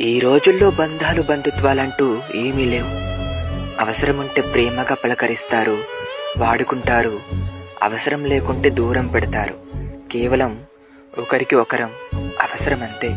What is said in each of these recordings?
ఈ రోజుల్లో బంధాలు బంధుత్వాలంటూ ఏమీ లేవు. అవసరముంటే ప్రేమగా పలకరిస్తారు వాడుకుంటారు. అవసరం లేకుంటే దూరం పెడతారు. కేవలం ఒకరికి ఒకరం అవసరమంతే.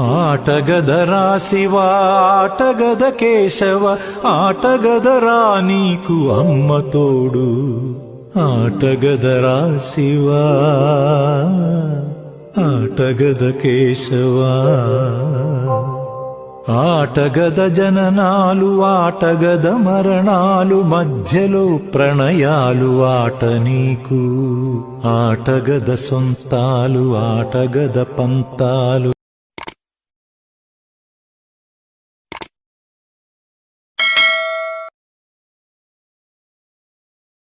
ఆటగదరా శివ ఆటగద కేశవ ఆటగదరా నీకు అమ్మ తోడు. ఆటగదరా శివ ఆటగద కేశవ. ఆటగద జననాలు ఆటగద మరణాలు మధ్యలో ప్రణయాలు ఆట నీకు. ఆటగద సొంతాలు ఆటగద పంతాలు